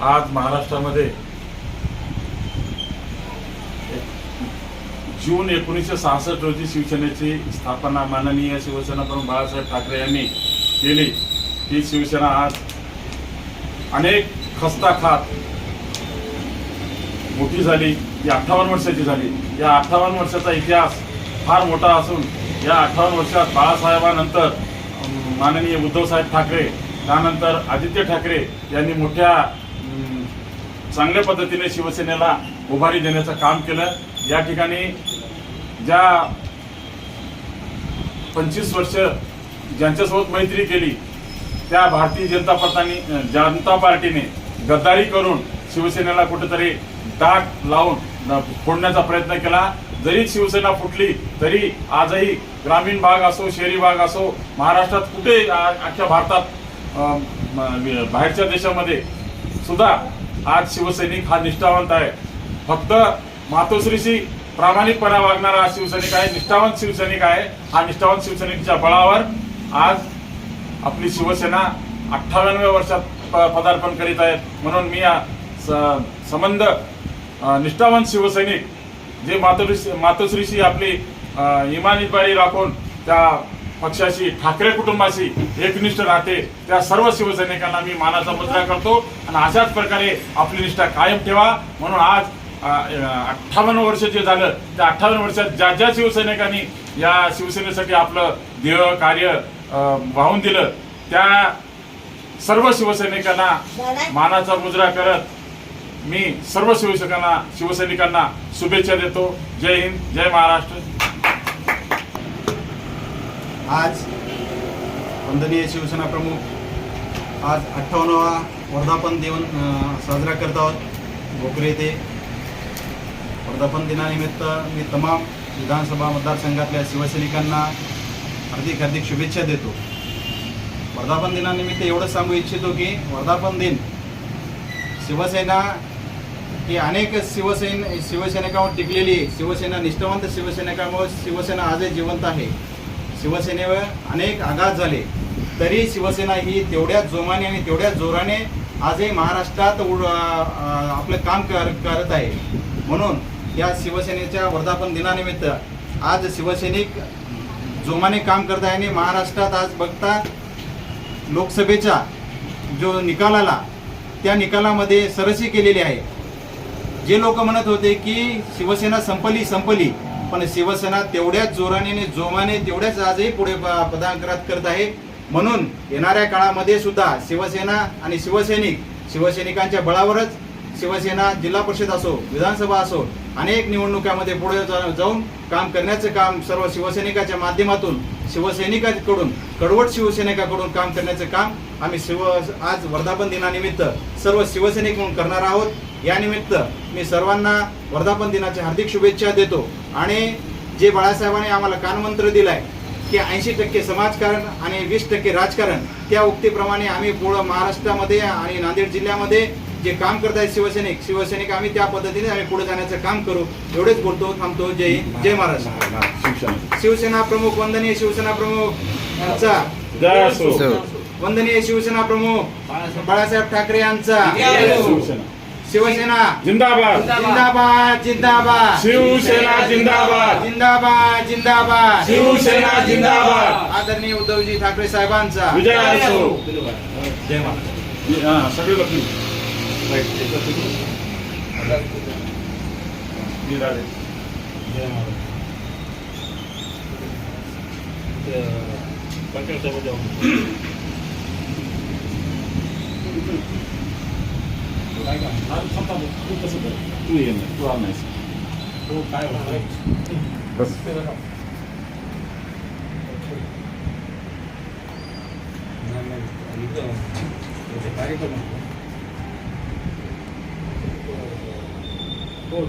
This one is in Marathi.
आज महाराष्ट्रामध्ये जून एकोणीसशे सहासष्ट रोजी शिवसेनेची स्थापना माननीय शिवसेना प्रमुख बाळासाहेब ठाकरे यांनी केली. ही शिवसेना आज अनेक खस्ता खात मोठी झाली. ही अठ्ठावन्न वर्षाची झाली. या अठ्ठावन्न वर्षाचा इतिहास फार मोठा असून या अठ्ठावन्न वर्षात बाळासाहेबानंतर माननीय उद्धवसाहेब ठाकरे त्यानंतर आदित्य ठाकरे यांनी मोठ्या चांगल्या पद्धतीने शिवसेनेला उभारी देण्याचं काम केलं. या ठिकाणी ज्या पंचवीस वर्ष ज्यांच्यासोबत मैत्री केली त्या भारतीय जनता पक्षाने जनता पार्टीने गद्दारी करून शिवसेनेला कुठेतरी डाग लावून फोडण्याचा प्रयत्न केला. जरी शिवसेना फुटली तरी आजही ग्रामीण भाग असो शहरी भाग असो महाराष्ट्रात कुठे अख्ख्या भारतात बाहेरच्या देशामध्ये सुद्धा आज शिवसैनिक हा निष्ठावंत आहे. फक्त मातोश्रीशी प्रामाणिकपणा वागणारा हा शिवसैनिक आहे निष्ठावंत शिवसैनिक आहे. हा निष्ठावंत शिवसैनिकच्या बळावर आज आपली शिवसेना अठ्ठाव्याण्णव्या वर्षात प- पदार्पण करीत आहेत म्हणून मी या स- संबंध निष्ठावंत शिवसैनिक जे मातोश्री मातोश्रीशी आपली अ, राखून त्या पक्षाशी ठाकरे कुटुंबाशी एकनिष्ठ राहते त्या सर्व शिवसैनिकांना मी मानाचा मुद्रा करतो. आणि अशाच प्रकारे आपली निष्ठा कायम ठेवा. म्हणून आज अठ्ठावन्न वर्ष जे झालं त्या अठ्ठावन्न वर्षात ज्या ज्या शिवसैनिकांनी या शिवसेनेसाठी आपलं देह कार्य वाहून दिलं त्या सर्व शिवसैनिकांना मानाचा मुजरा करत मी सर्व शिवसैनिकांना शिवसैनिकांना शुभेच्छा देतो. जय हिंद जय महाराष्ट्र. आज वंदनीय शिवसेना प्रमुख आज अठ्ठावन्नवा वर्धापन दिन साजरा करत आहोत भोकरे येथे. वर्धापन दिनानिमित्त मी तमाम विधानसभा मतदारसंघातल्या शिवसैनिकांना हार्दिक हार्दिक शुभेच्छा देतो. वर्धापन दिनानिमित्त एवढंच सांगू इच्छितो की वर्धापन दिन शिवसेना ही अनेक शिवसेन शिवसैनिकांवर टिकलेली आहे. शिवसेना निष्ठावंत शिवसैनिकांमुळे शिवसेना आजही जिवंत आहे. शिवसेनेवर अनेक आघात झाले. तरी शिवसेना ही तेवढ्याच जोमाने आणि तेवढ्याच जोराने आजही महाराष्ट्रात उड- आपलं काम कर करत आहे. म्हणून या शिवसेनेच्या वर्धापन दिनानिमित्त आज शिवसैनिक जोमाने काम करत आहे आणि महाराष्ट्रात आज बघता लोकसभेचा जो निकाल आला त्या निकालामध्ये सरसी केलेली आहे. जे लोक म्हणत होते की शिवसेना संपली संपली. पण शिवसेना तेवढ्याच जोराने आणि जोमाने तेवढ्याच आजही पुढे पदांकरात करत आहे. म्हणून येणाऱ्या काळामध्ये सुद्धा शिवसेना आणि शिवसैनिक शिवसैनिकांच्या बळावरच शिवसेना जिल्हा परिषद असो विधानसभा असो अनेक निवडणुकामध्ये पुढे जा- जाऊन काम करण्याचं काम सर्व शिवसैनिकाच्या माध्यमातून शिवसैनिकांकडून कडवट शिवसैनिकाकडून काम करण्याचं काम आम्ही शिव आज वर्धापन दिनानिमित्त सर्व शिवसैनिक म्हणून करणार आहोत. या निमित्त मी सर्वांना वर्धापन दिनाच्या हार्दिक शुभेच्छा देतो. आणि जे बाळासाहेबांनी आम्हाला कानमंत्र दिलाय की ऐंशी टक्के समाजकारण आणि वीस टक्के राजकारण त्या उक्तीप्रमाणे आम्ही पुढं महाराष्ट्रामध्ये आणि नांदेड जिल्ह्यामध्ये जे काम करत आहेत शिवसैनिक शिवसैनिक आम्ही त्या पद्धतीने आम्ही पुढे जाण्याचं काम करू. एवढेच बोलतो थांबतो. जय हिंद जय महाराष्ट्र. शिवसेना शिवसेना प्रमुख वंदनीय शिवसेना प्रमुख यांचा वंदनीय शिवसेना प्रमुख बाळासाहेब ठाकरे यांचा. शिवसेना जिंदाबाद जिंदाबाद जिंदाबाद शिवसेना जिंदाबाद जिंदाबाद जिंदाबाद शिवसेना जिंदाबाद आदरणीय उद्धवजी ठाकरे साहेबांचा विजय असो जय महाराज हा, सगळे लोक तू ये ना तू आला नाहीस बस हो